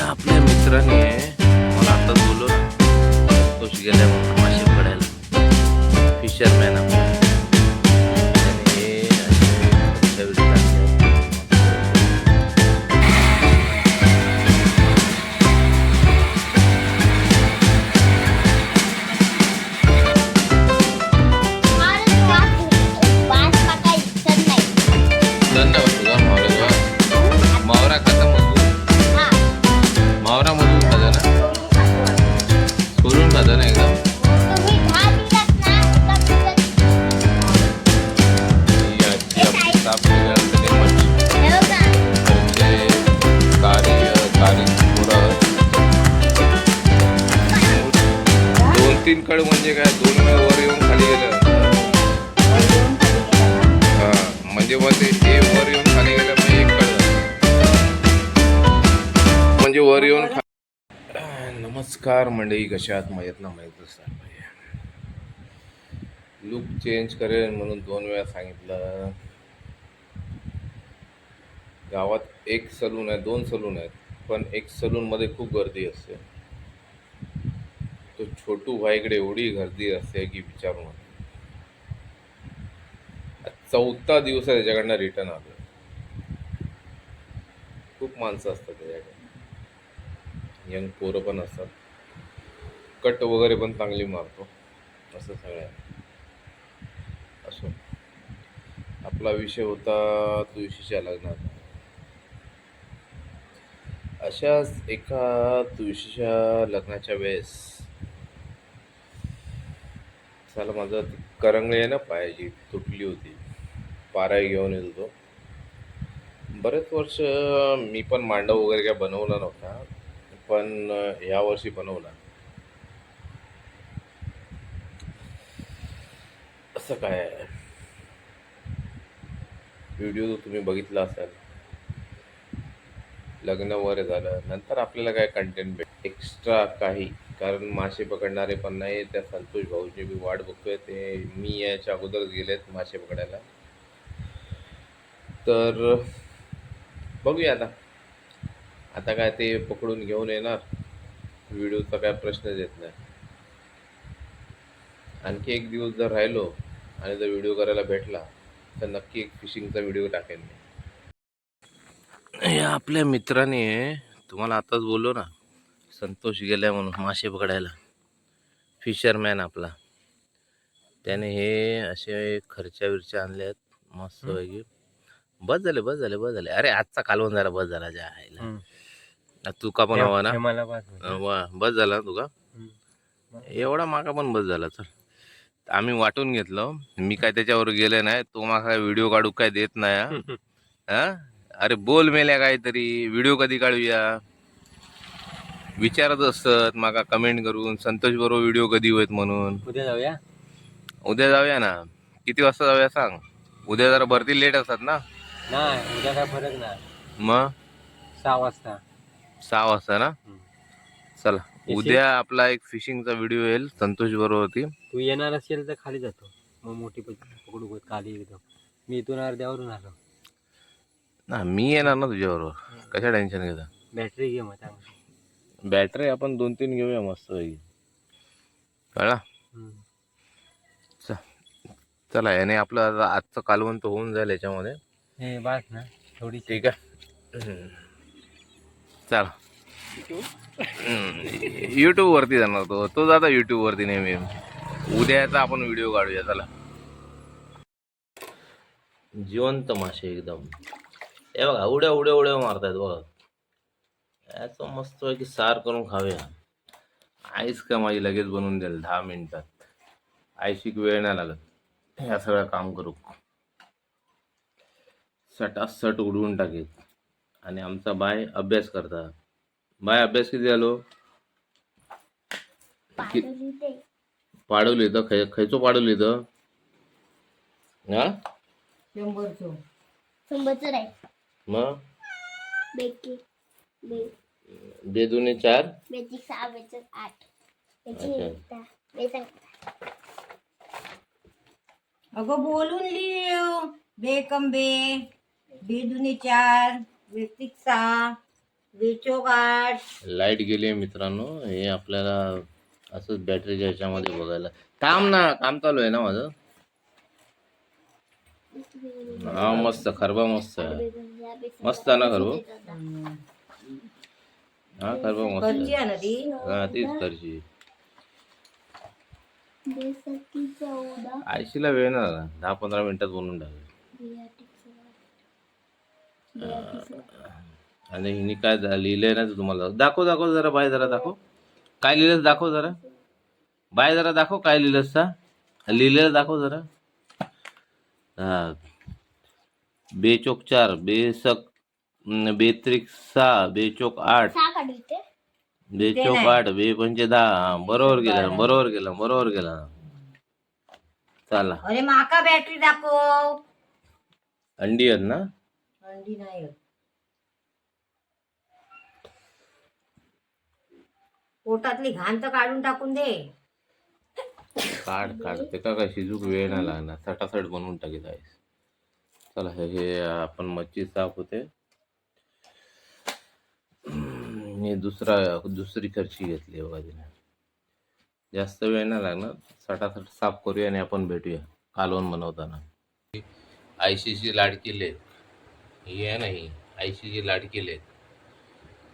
आपल्या मित्राने मला आता बोलवलं. तोच गेल्या म्हणून मासे पकडायला. फिशरमॅन आपल्या नमस्कार मंडळी कशा आहात? माहीत ना? माहीत लुक चेंज करेल म्हणून दोन वेळा सांगितलं. गावात एक सलून आहे दोन सलून आहेत. पण एक सलूनमध्ये खूप गर्दी असते. तो छोटू भाईकडे एवढी गर्दी असते की विचारू नका. चौथा दिवस आहे त्याच्याकडनं रिटर्न आलो खूप माणसं असतात त्याच्याकडे. यंग पोरं पण असतात. कट वगैरे पण चांगली मारतो. असं सगळं आहे असो. आपला विषय होता तुळशीच्या लग्नात अशाच एका तुळशीच्या लग्नाच्या वेळेस चला माझं ती करंगळी आहे ना पायाची तुटली होती. पाराय घेऊन येत होतो. बरेच वर्ष मी पण मांडव वगैरे काय बनवला नव्हता. पण या वर्षी बनवला. असं काय? व्हिडिओ तुम्ही बघितला असाल लग्न वगैरे झालं नंतर आपल्याला काय कंटेंट भेट एक्स्ट्रा काही कारण मासे पकडणारे पण नाही त्या संतोष भाऊची मी वाट बघतोय ते मी याच्या अगोदर गेलेत मासे पकडायला. तर बघूया आता. आता काय ते पकडून घेऊन येणार. व्हिडिओचा काय प्रश्नच येत नाही. आणखी एक दिवस जर राहिलो आणि जर व्हिडिओ करायला भेटला तर नक्की एक फिशिंगचा व्हिडिओ टाकेन मी. या आपल्या मित्राने तुम्हाला आताच बोललो ना संतोष गेलाय म्हणून मासे पकडायला. फिशरमॅन आपला. त्याने हे असे खर्च्या विरच्या आणल्या आहेत मस्त पैकी. बस झाले बस झाले बस झाले. अरे आजचा कालवण झाला बस झाला ज्या आईला आ, तुका पण हवा ना? मला वा बस झाला तुका एवढा माका पण बस झाला चल. आम्ही वाटून घेतलं. मी काय त्याच्यावर गेले नाही. तो माका व्हिडिओ काढू काय देत नाही हा. अरे बोल मेल्या काहीतरी. व्हिडिओ कधी काढूया? विचारत असत माका कमेंट करून. संतोष बरोबर व्हिडिओ कधी होत म्हणून. उद्या जाऊया? उद्या जाऊया ना. किती वाजता जाऊया सांग? उद्या जरा भरती लेट असतात ना? नाही उद्या काय फरक नाही. मग? सहा वाजता. सहा वाजता ना? चला. उद्या आपला एक फिशिंगचा व्हिडिओ येईल. संतोष बरोबरती तू येणार असेल तर खाली जातो. मग मोठी पक- पकडू होत खाली एकदम. मी इथून अर्ध्यावरून आलो. ना मी येणार ना तुझ्याबरोबर. कशा टेन्शन घेता? बॅटरी घे मग बॅटरी आपण दोन तीन घेऊया मस्त कळला? चला. याने आपलं आजचं कालवंत होऊन जाईल याच्यामध्ये. हे बास ना थोडी ठीक आहे. चला. यूट्यूब वरती जाणार तो. तो जाता यूट्यूब वरती नेहमी. याचा आपण व्हिडिओ काढूया. चला. जिवंत मासे एकदम. हे बघा उड्या उड्या उड्या मारतायत बघा. याचं मस्त की सार करून खाऊया. आईस का माझी लगेच बनवून द्याल दहा मिनिटात. आईशिक वेळ नाही लागत. ह्या सगळं काम करू. सटासट उडवून टाकेल. आणि आमचा बाय अभ्यास करता. बाय अभ्यास किती झालो? कि- पाडवली इथं खै खयचो पाडवली इथं? हा? शंभरचो. शंभरचं आहे मग बेकी बे बे चार. बेची सहा बेचं आठ. बेची अच्छा. दहा. बेचं अगं बोलून लिव बे कम बे. बे दुने चार. बेचो गाठ लाइट गेली मित्रांनो. हे आपल्याला असंच बॅटरीच्या ह्याच्यामध्ये बघायला. थांब ना काम चालू आहे ना माझं? हा मस्त खरबा मस्त आहे. मस्त आहे ना खरबो? हा खरबा मस्त घरची आहे आहे ना ती? हा तीच चौदा आयशीला वेळ ना झाला दहा पंधरा मिनिटात बनवून टाकलं बियाटी. सोळा. आणि हिने काय लिहिलंय ना ते तुम्हाला? दाखव दाखव जरा बाय जरा दाखव. काय लिहिलंस दाखव जरा. बाय जरा दाखव काय लिहिलंस सा. लिहिलेलं दाखव जरा. हा. बेचोक चार बेसक बेत्रिक सहा बेचोक आठ. बेचोक. आठ बे पंचे दहा. बरोबर गेला बरोबर गेला बरोबर गेला. चला. अरे माका बॅटरी दाखव. अंडी आहेत ना? अंडी पोटातली घाण तर काढून टाकून दे. काढ काढ. ते का काय शिजूक वेळ नाही लागणार. सटासट बनवून टाकीत आहेस. चला हे हे आपण मच्छी साफ होते. मी हे दुसरा दुसरी खर्ची घेतली बघा तिने. जास्त वेळ नाही लागणार. सटासट साफ करूया आणि आपण भेटूया. कालवण बनवताना. आयशीची लाडकी ही आहे ना ही आयशीची लाडकी लेक.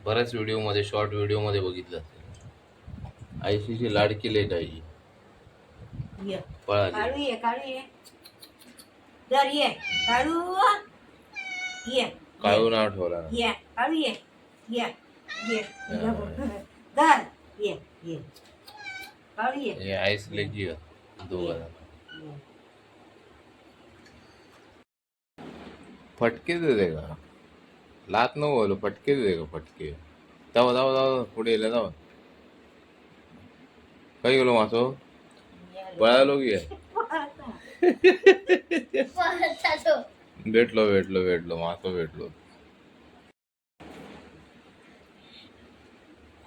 बऱ्याच व्हिडिओमध्ये शॉर्ट व्हिडिओमध्ये बघितलं असेल आयशीची लाडकी लेक आहे ही. ये. पळाली. काळू नाव ठेवला. ना ये. काढू ये. ये. ये. धर. ये. ये. काढू ये. आईस लेकी दोघं फटके दे देगा। का लात न बोलो फटके दे देगा फटके। जाऊ जाऊ जाऊ पुढे येले जाऊ काही गेलो मासो पळालो की भेटलो भेटलो भेटलो मासो भेटलो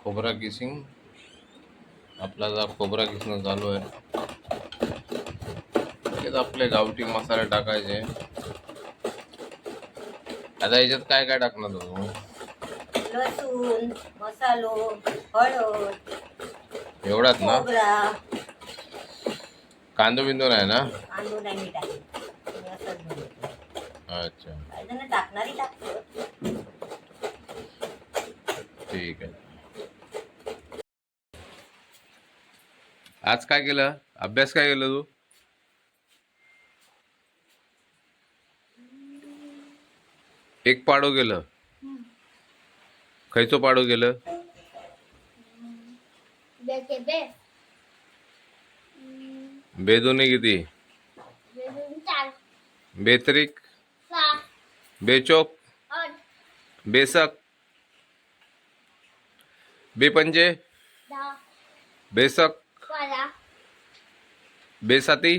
खोबरा किसिंग आपला जा खोबरा किसणं चालू आहे आपले गावठी मसाले टाकायचे आता याच्यात काय काय टाकणार तू? लसूण मसालो हळद एवढाच ना? खोबरा. कांदो बिंदो नाही ना? तांदूळ नाही मी टाकेल मी असंच बनवते. अच्छा. काही जण टाकणारी टाकतो ठीक आहे. आज काय केलं? अभ्यास काय केलं तू? एक पाडो गेलं. खयचो पाडो गेलं? बेदोने किती? बेदून चार. बेतरिक बेचोक बेसक बेपंजे बेसक बेसाती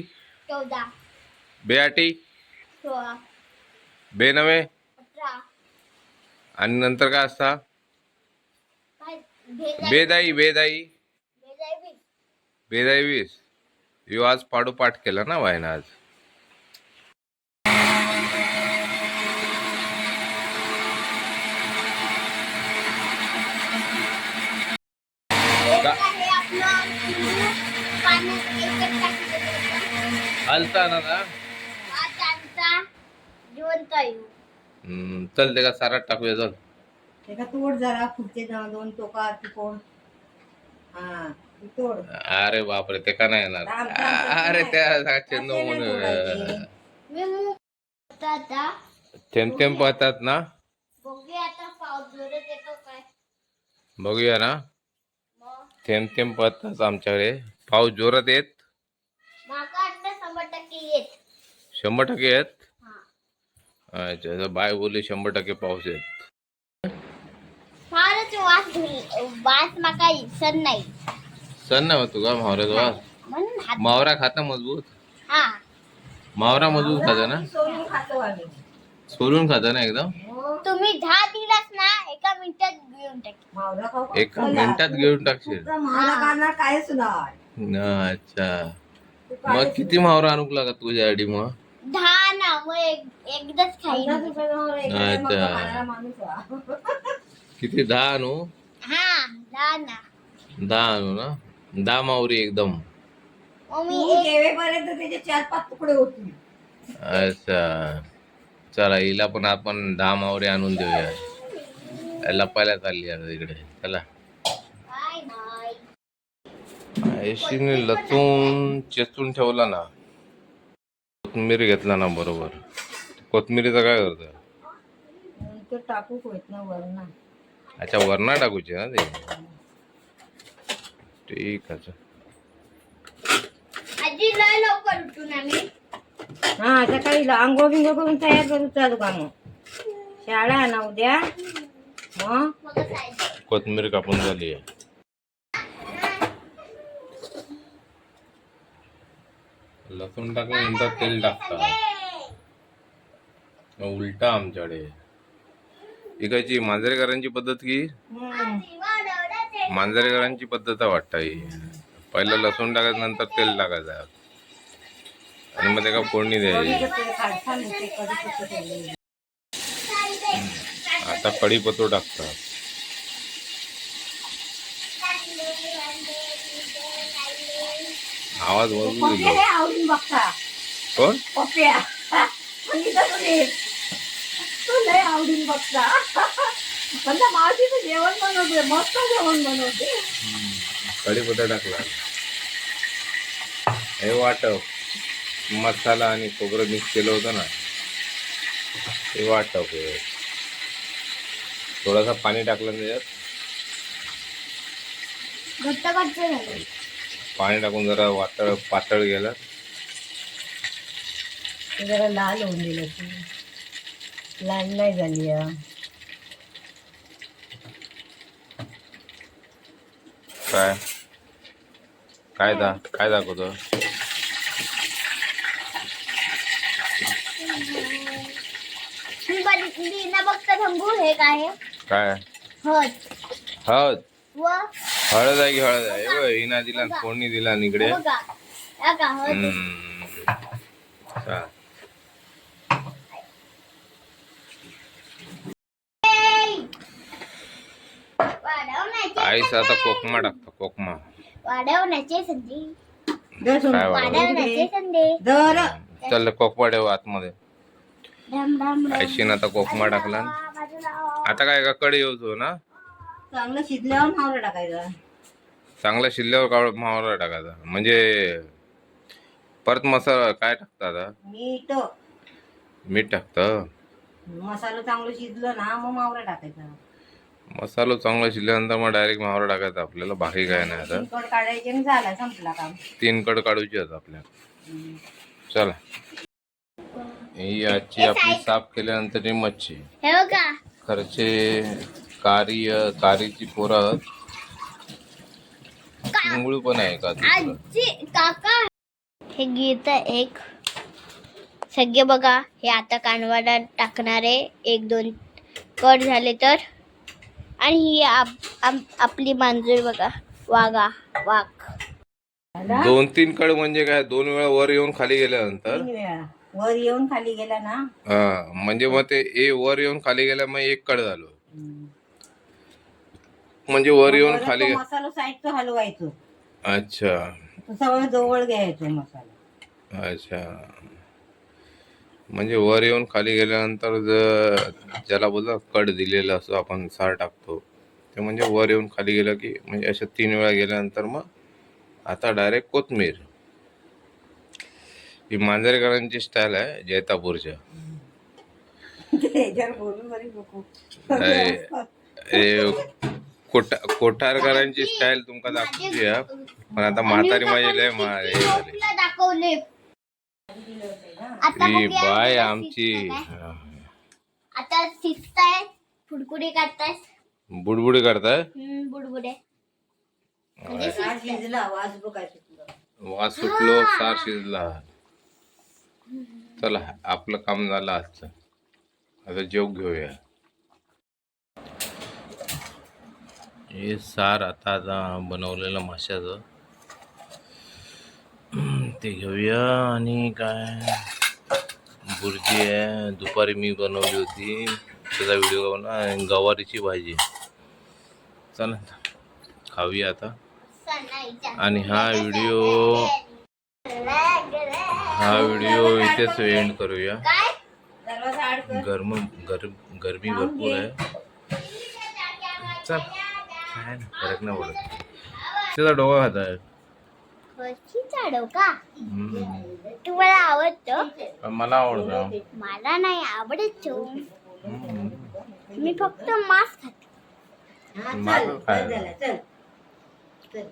बेआटी बेनवे आणि नंतर काय असता? बेदाई? बेदाई बेदाई. वीस यो आज पाठोपाठ केला ना वायना आज. हलता ना जिवंत चल ते का सारात टाकूया चल. ते का तोड जरा पुढचे दोन टोका तिकोण. हा तोड. अरे बापरे ते का नाही येणार? थांब, थांब, थांब, अरे थांब. त्या चेंदू असे नाही म्हणून तोडायचे. मी आता पळतात ना? बघूया आता पाऊस जोरात येतो काय. बघूया ना. मग? थेंब थेंब पळतात आमच्याकडे. पाऊस जोरात येत? माका शंभर टक्के येत. शंभर टक्के येत? अच्छा तर बाय बोलली शंभर टक्के पाऊस येत फारच वास वास माका सण नाही. सण नाही होतो का मावऱ्याचा वास? मावरा खाता मजबूत? हा. मावरा मजबूत खाता ना? सोलून खातो ना एकदम? तुम्ही दहा दिलास ना एका मिनिटात घेऊन टाकी? एका मिनिटात घेऊन टाकशील. अच्छा. मग किती मावरा आणूक लागा तुझ्या आयडी मग दहा ना मग एक- एकदाच पन्नास खाईन खाणारा माणूस हा. किती दहा आणू हा दहा ना. दहा आणू ना? दहा मावरी एकदम. मम्मी तू जेवेपर्यंत त्याचे चार पाच तुकडे होतील. अच्छा. चला हिला पण आपण दहा मावरी आणून देऊया. लपायला चालली आता इकडे. चला. बाय बाय ऐशीने लचून चेचून ठेवला ना. कोथमीर घेतला ना बरोबर. कोथमिरीचं काय करतं? ते टाकू होत ना वरण अच्छा वरणा टाकूची ना ते? ठीक आहे आजी लय लवकर उठून आम्ही हा सकाळी आंघोळ बिंघोळ करून तयार करू चालू का मग शाळा आहे ना उद्या. मग? कोथमीर कापून झाली आहे. लसूण टाकल्यानंतर तेल टाकतात. उलटा आमच्याकडे. इकायची मांजरेकरांची पद्धत की. मांजरेकरांची पद्धत वाटतं ही. पहिलं लसूण टाकायचं नंतर तेल टाकायचं. आणि मग त्याला फोडणी द्यायची. आता कढीपत्तो टाकतात. आवाज वाजू पप्पे दिलो लय आवडून बघता? कोण? तुले तू लय आवडून बघता. त्या मावशीचं जेवण बनवते मस्त जेवण बनवते कढीपत्ता टाकला. हे वाटप. मसाला आणि खोबरं मिक्स केलं होतं ना. हे. थोडासा पाणी टाकलं त्याच्यात घट्ट घट्ट झालं. पाणी टाकून जरा वाटळ पातळ गेलं. जरा लाल होऊन दिलं ती लाल नाही झाली. काय? काय दा काय दाखवतो बघता थांबू हे काय? काय? हळद. हळद. व हळद आहे की हळद आहे हे हिना दिला फोडणी दिला इकडे. आईच आता कोकमा टाकतो कोकमा. वाढवण्याची चल कोकमा ठेव आतमध्ये. आईशीन आता कोकमा टाकला आता काय का कढी होतो ना? चांगलं शिजल्यावर मावळं टाकायचं. चांगला काढ मावरा टाकायचा. म्हणजे परत मसाला काय टाकतं आता? मीठ. मीठ टाकतं? मसाला चांगलं शिजलं ना मग मावळं टाकायचं. मसाला चांगला शिजल्यानंतर मग डायरेक्ट मावरा टाकायचा. आपल्याला बाकी काय नाही आता. तिखट काढायचे आणि झाला संपला काम. तीन कड काढूची आहेत आपल्याला चला. ही आजची आपली साफ केल्यानंतर मच्छी. हे बघा. खर्चे कारी कारीची पोरं चिंगूळ पण आहे का? आजी काका. हे गीत एक. सगळे बघा हे आता कानवाला टाकणारे एक दोन कट झाले तर. आणि ही आप- आप- आपली मांजूर बघा. वाघा वाघ. दोन तीन कड म्हणजे काय? दोन वेळा वर येऊन खाली गेल्यानंतर? तीन वेळा वर येऊन खाली गेला ना? हा म्हणजे मग ते ए वर येऊन खाली गेल्या मग एक कड झालो. म्हणजे वर येऊन परत खाली तो मसाला साईडचं हलवायचो. अच्छा. तो सगळं जवळ घ्यायचो मसाला. अच्छा. म्हणजे वर येऊन खाली गेल्यानंतर जर ज्याला बोलतो कड दिलेला असतो आपण सार टाकतो ते म्हणजे वर येऊन खाली गेलं की म्हणजे अशा तीन वेळा गेल्यानंतर मग आता डायरेक्ट कोथमीर. ही मांजरेकरांची स्टाईल आहे जैतापूरच्या. त्याच्यावर बोलून ए, कोटा कोठारकरांची स्टाईल तुमका दाखवली हा पण आता म्हातारी माझी लय दाखवले. ही बाय आमची. आता शिजताय फुडकुडी काढताय. बुडबुडी करताय? हम्म, बुडबुडे. म्हणजे वास वास सुटलो सार शिजला. चला आपलं काम झालं आजचं. आता जेव घेऊया. हे सार आता आता बनवलेलं माशाचं. ते घेऊया आणि काय? भुर्जी आहे. दुपारी मी बनवली होती. त्याचा व्हिडिओ बना गवारीची भाजी. चला खाऊया आता. आणि हा व्हिडिओ हा व्हिडिओ इथेच एंड करूया. गरम गर गर्मी भरपूर आहे. चल. काय ना फरक नाही पडत त्याचा डोका खात आहे फरशी चाडव का तुम्हाला आवडतं? पण मला आवडतं। मला नाही आवडत. तो. हम्म. मी फक्त मांस खाते. चल चल.